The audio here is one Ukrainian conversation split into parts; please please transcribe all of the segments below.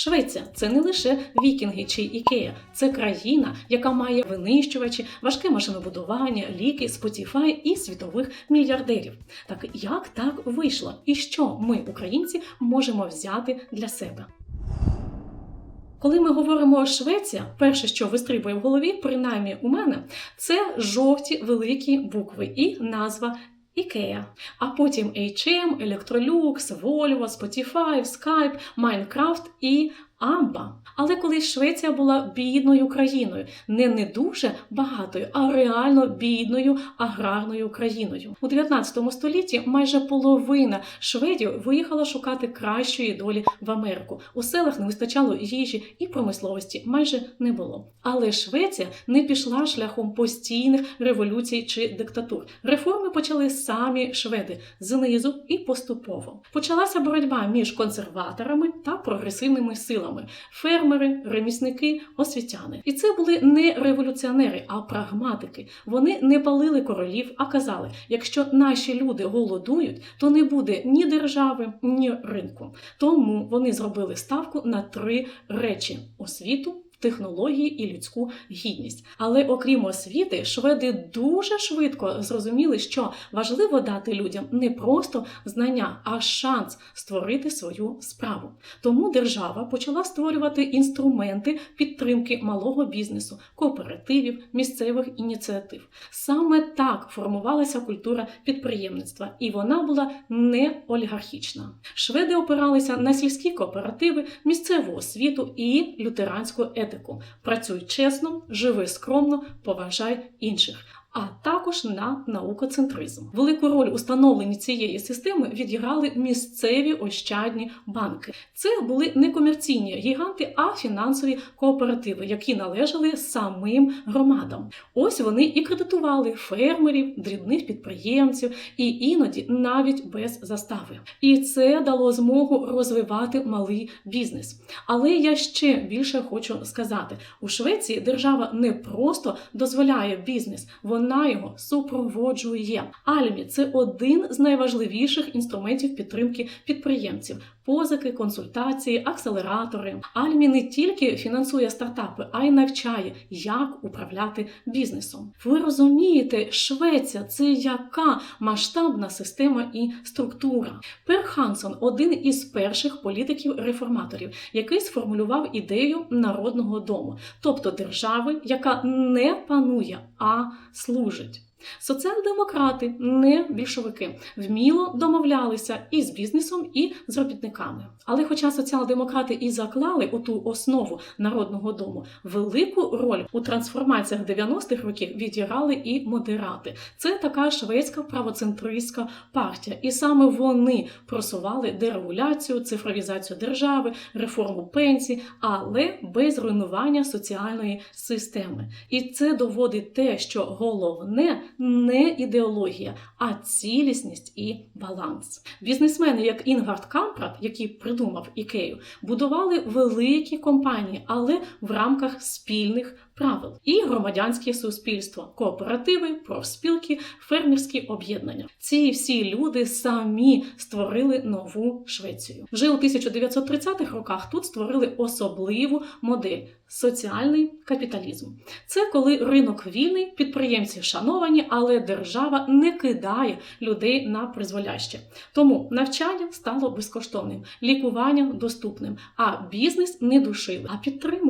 Швеція це не лише вікінги чи ікея, це країна, яка має винищувачі, важке машинобудування, ліки, Spotify і світових мільярдерів. Так як так вийшло? І що ми, українці, можемо взяти для себе? Коли ми говоримо Швеція, перше, що вистрибує в голові, принаймні у мене, це жовті великі букви і назва Ікея, а потім H&M, Electrolux, Volvo, Spotify, Skype, Minecraft і Амба. Але коли Швеція була бідною країною, не не дуже багатою, а реально бідною аграрною країною. У 19 столітті майже половина шведів виїхала шукати кращої долі в Америку. У селах не вистачало їжі і промисловості майже не було. Але Швеція не пішла шляхом постійних революцій чи диктатур. Реформи почали самі шведи знизу і поступово. Почалася боротьба між консерваторами та прогресивними силами фермери, ремісники, освітяни. І це були не революціонери, а прагматики. Вони не палили королів, а казали: якщо наші люди голодують, то не буде ні держави, ні ринку. Тому вони зробили ставку на три речі: освіту. Технології і людську гідність. Але окрім освіти, шведи дуже швидко зрозуміли, що важливо дати людям не просто знання, а шанс створити свою справу. Тому держава почала створювати інструменти підтримки малого бізнесу, кооперативів, місцевих ініціатив. Саме так формувалася культура підприємництва, і вона була не олігархічна. Шведи опиралися на сільські кооперативи, місцеву освіту і лютеранську етику. Працюй чесно, живи скромно, поважай інших. А також на наукоцентризм. Велику роль у становленні цієї системи відіграли місцеві ощадні банки. Це були не комерційні гіганти, а фінансові кооперативи, які належали самим громадам. Ось вони і кредитували фермерів, дрібних підприємців, і іноді навіть без застави. І це дало змогу розвивати малий бізнес. Але я ще більше хочу сказати: у Швеції держава не просто дозволяє бізнес, вона його супроводжує. Альмі це один з найважливіших інструментів підтримки підприємців. Позики, консультації, акселератори. Альмі не тільки фінансує стартапи, а й навчає, як управляти бізнесом. Ви розумієте, Швеція це яка масштабна система і структура. Пер Хансон один із перших політиків-реформаторів, який сформулював ідею народного дому, тобто держави, яка не панує, а служить. Соціал-демократи, не більшовики, вміло домовлялися і з бізнесом, і з робітниками. Але, хоча соціал-демократи і заклали у ту основу народного дому, велику роль у трансформаціях 90-х років відіграли і модерати. Це така шведська правоцентристська партія, і саме вони просували дерегуляцію, цифровізацію держави, реформу пенсій, але без руйнування соціальної системи. І це доводить те, що головне не ідеологія, а цілісність і баланс. Бізнесмени, як Інгард Кампрат, який придумав ікею, будували великі компанії, але в рамках спільних правил і громадянське суспільство, кооперативи, профспілки, фермерські об'єднання. Ці всі люди самі створили нову Швецію. Вже у 1930-х роках тут створили особливу модель соціальний капіталізм. Це коли ринок вільний, підприємці шановані, але держава не кидає людей на призволяще. Тому навчання стало безкоштовним, лікування доступним, а бізнес не душили, а підтримували.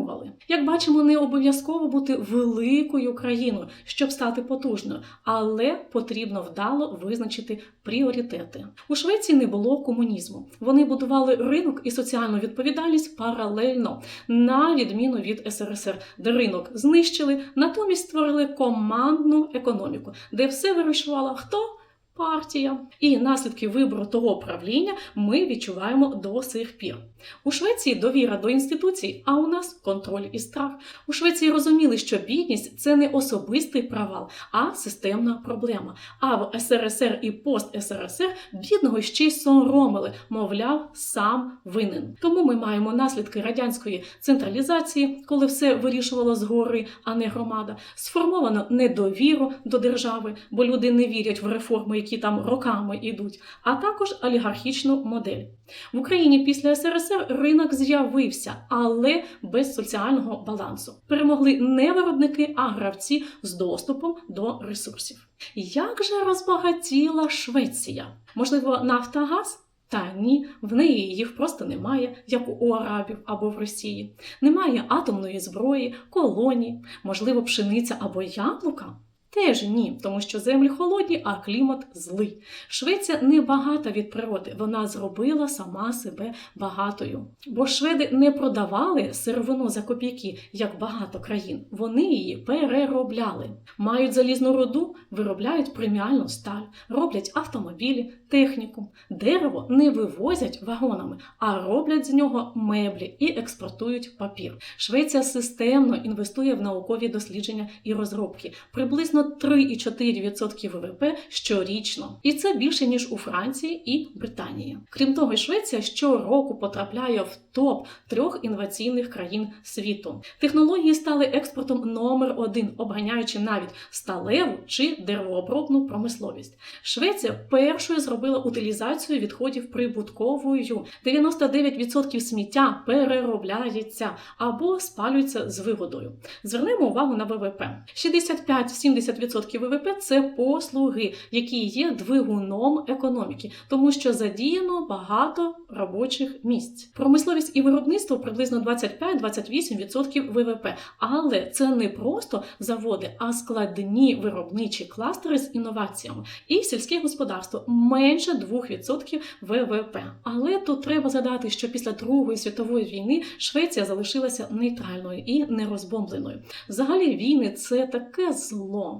Як бачимо, не обов'язково бути великою країною, щоб стати потужною, але потрібно вдало визначити пріоритети. У Швеції не було комунізму. Вони будували ринок і соціальну відповідальність паралельно, на відміну від СРСР, де ринок знищили, натомість створили командну економіку, де все вирішувала хто. Партія і наслідки вибору того правління ми відчуваємо до сих пір. У Швеції довіра до інституцій, а у нас контроль і страх. У Швеції розуміли, що бідність це не особистий провал, а системна проблема. А в СРСР і пост СРСР бідного ще й соромили, мовляв, сам винен. Тому ми маємо наслідки радянської централізації, коли все вирішувало згори, а не громада. Сформовано недовіру до держави, бо люди не вірять в реформи, які які там роками йдуть, а також олігархічну модель. В Україні після СРСР ринок з'явився, але без соціального балансу. Перемогли не виробники, а гравці з доступом до ресурсів. Як же розбагатіла Швеція? Можливо, Нафтогаз? Та ні, в неї їх просто немає, як у арабів або в Росії. Немає атомної зброї, колоній, можливо, пшениця або яблука. Теж ні, тому що землі холодні, а клімат злий. Швеція не багата від природи, вона зробила сама себе багатою. Бо шведи не продавали сировину за копійки, як багато країн. Вони її переробляли. Мають залізну руду, виробляють преміальну сталь, роблять автомобілі, техніку. Дерево не вивозять вагонами, а роблять з нього меблі і експортують папір. Швеція системно інвестує в наукові дослідження і розробки. Приблизно 3,4% ВВП щорічно, і це більше ніж у Франції і Британії. Крім того, Швеція щороку потрапляє в топ трьох інноваційних країн світу. Технології стали експортом номер один, обганяючи навіть сталеву чи деревообробну промисловість. Швеція першою зробила утилізацію відходів прибутковою. 99% сміття переробляється або спалюється з вигодою. Звернемо увагу на ВВП. 65-70% ВВП це послуги, які є двигуном економіки, тому що задіяно багато робочих місць. Промисловість і виробництво приблизно 25-28% ВВП. Але це не просто заводи, а складні виробничі кластери з інноваціями. І сільське господарство менше 2% ВВП. Але тут треба згадати, що після Другої світової війни Швеція залишилася нейтральною і нерозбомбленою. Взагалі війни це таке зло.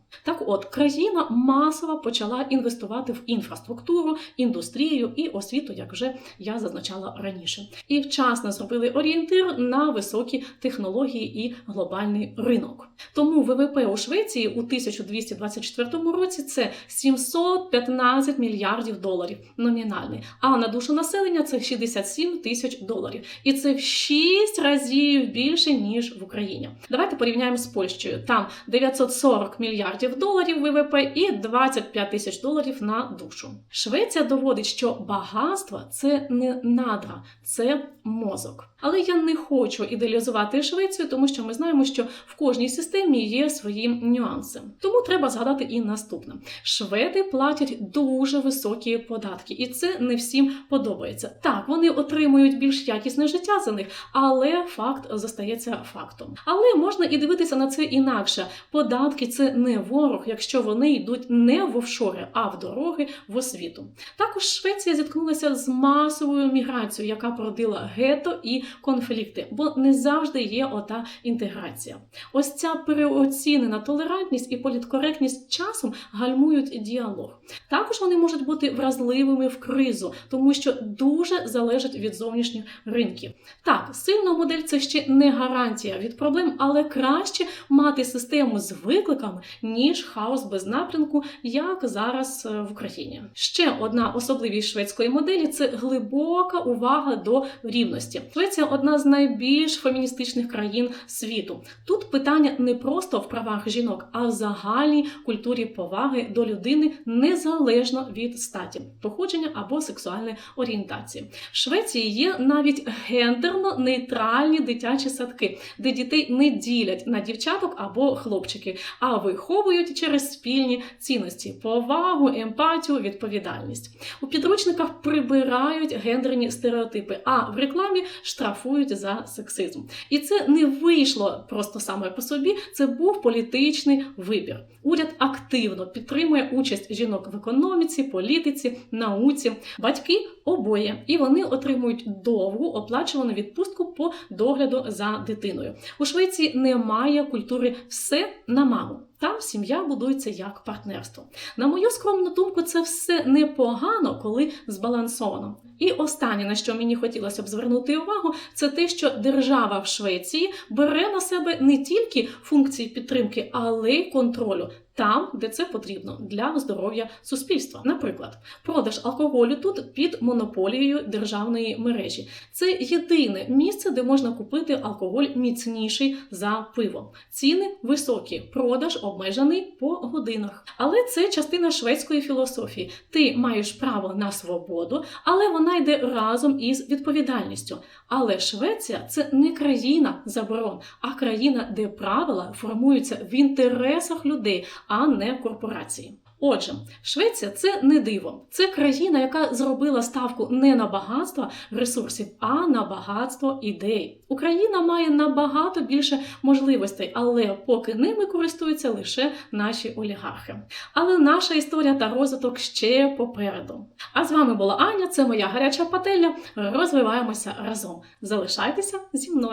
Так от, країна масово почала інвестувати в інфраструктуру, індустрію і освіту, як вже я зазначала раніше. І вчасно зробили орієнтир на високі технології і глобальний ринок. Тому ВВП у Швеції у 1224 році це 715 мільярдів доларів номінальний, а на душу населення це 67 тисяч доларів. І це в 6 разів більше, ніж в Україні. Давайте порівняємо з Польщею. Там 940 мільярдів доларів ВВП і 25 тисяч доларів на душу. Швеція доводить, що багатство це не надра, це мозок. Але я не хочу ідеалізувати Швецію, тому що ми знаємо, що в кожній системі є свої нюанси. Тому треба згадати і наступне: шведи платять дуже високі податки, і це не всім подобається. Так, вони отримують більш якісне життя за них, але факт зостається фактом. Але можна і дивитися на це інакше. Податки це не ворог, якщо вони йдуть не в офшори, а в дороги в освіту. Також Швеція зіткнулася з масовою міграцією, яка породила гето і конфлікти, бо не завжди є ота інтеграція. Ось ця переоцінена толерантність і політкоректність часом гальмують діалог. Також вони можуть бути вразливими в кризу, тому що дуже залежать від зовнішніх ринків. Так, сильна модель це ще не гарантія від проблем, але краще мати систему з викликами, ніж хаос без напрямку, як зараз е, в Україні. Ще одна особливість шведської моделі це глибока увага до рівності. Швеція одна з найбільш феміністичних країн світу. Тут питання не просто в правах жінок, а в загальній культурі поваги до людини незалежно від статі, походження або сексуальної орієнтації. В Швеції є навіть гендерно-нейтральні дитячі садки, де дітей не ділять на дівчаток або хлопчиків, а виховують через спільні цінності: повагу, емпатію, відповідальність. У підручниках прибирають гендерні стереотипи, а в рекламі штрафують за сексизм. І це не вийшло просто саме по собі, це був політичний вибір. Уряд активно підтримує участь жінок в економіці, політиці, науці, батьки обоє, і вони отримують довгу оплачувану відпустку по догляду за дитиною. У Швеції немає культури все на маму. Там сім'я будується як партнерство. На мою скромну думку, це все непогано, коли збалансовано. І останнє, на що мені хотілося б звернути увагу, це те, що держава в Швеції бере на себе не тільки функції підтримки, але й контролю. Там, де це потрібно для здоров'я суспільства. Наприклад, продаж алкоголю тут під монополією державної мережі. Це єдине місце, де можна купити алкоголь міцніший за пиво. Ціни високі, продаж обмежений по годинах. Але це частина шведської філософії. Ти маєш право на свободу, але вона йде разом із відповідальністю. Але Швеція це не країна заборон, а країна, де правила формуються в інтересах людей, а не корпорації. Отже, Швеція це не диво, це країна, яка зробила ставку не на багатство ресурсів, а на багатство ідей. Україна має набагато більше можливостей, але поки ними користуються лише наші олігархи. Але наша історія та розвиток ще попереду. А з вами була Аня, це моя гаряча пательня. Розвиваємося разом. Залишайтеся зі мною.